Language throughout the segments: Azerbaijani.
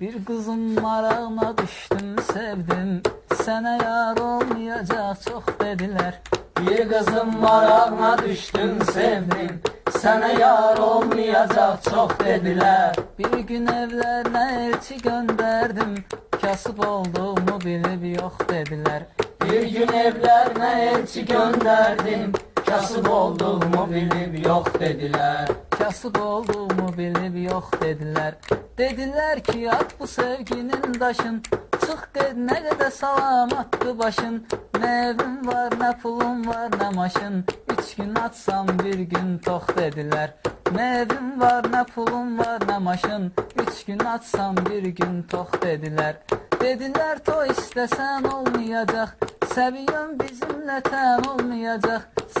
Bir kızın marağına düştüm sevdim. Sana yar olmayacak çok dediler. Bir kızın marağına düştüm sevdim. Sana yar olmayacak çok dediler. Bir gün evlerine elçi gönderdim. Kasıp olduğumu bilip yok dediler. Bir gün evlerine elçi gönderdim Kasıp olduğumu bilip yok dediler. Kasıp olduğumu bilip yok dediler. Dediler ki at bu sevginin taşın Çık ged ne kadar salamattı başın. Ne evin var ne pulun var ne maşın. Üç gün atsam bir gün tok dediler. Ne evin var ne pulun var ne maşın. Üç gün atsam bir gün tok dediler. Dediler to istesen olmayacak. Seviyorum bizimle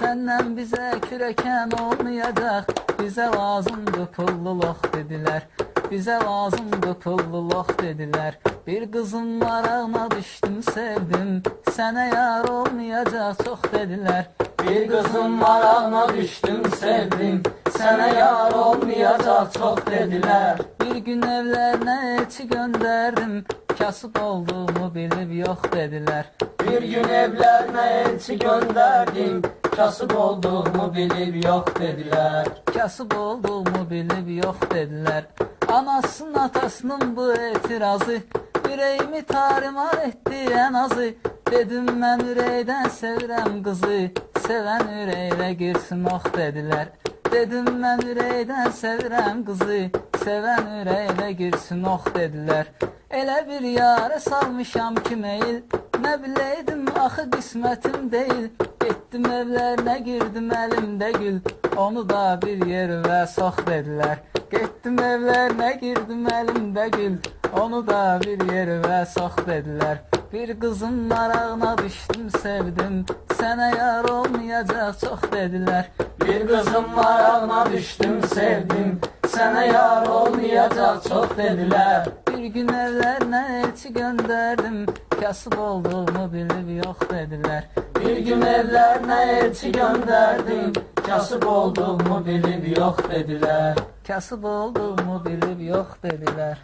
ten olmayacak Senden bize küreken olmayacak Bize lazımdı pulluluk dediler Bize lazımdı pulluluk dediler Bir kızın marağına düştüm sevdim. Sana yar olmayacak çok dediler Bir kızın marağına düştüm sevdim. Sana yar olmayacak çok dediler Bir gün evlerine elçi gönderdim Kasıp olduğumu bilip yok dediler Bir gün evlerine elçi gönderdim Kasıp olduğumu bilip yok dediler Kasıp olduğumu bilip yok dediler Anasının atasının bu etirazı Yüreğimi tarimar etti en azı. Dedim ben üreyden sevirem kızı Seven üreyle girsin oh dediler Dedim ben üreyden sevirem kızı Seven üreyle girsin oh dediler Elə bir yara salmışam ki meyil Ne bileydim axı qismətim deyil Getdim evlerine girdim elimde gül. Onu da bir yerime sok dediler. Getdim evlerine girdim elimde gül. Onu da bir yerime sok dediler. Bir kızın marağına düştüm sevdim. Sana yar olmayacak çok dediler. Bir kızın marağına düştüm sevdim Sana yar olmayacak çok dediler. Bir gün evlerine elçi gönderdim. Kasıp olduğumu bilip yok dediler. Bir gün evlerine elçi gönderdim. Kasıp olduğumu bilip yok dediler. Kasıp olduğumu bilip yok dediler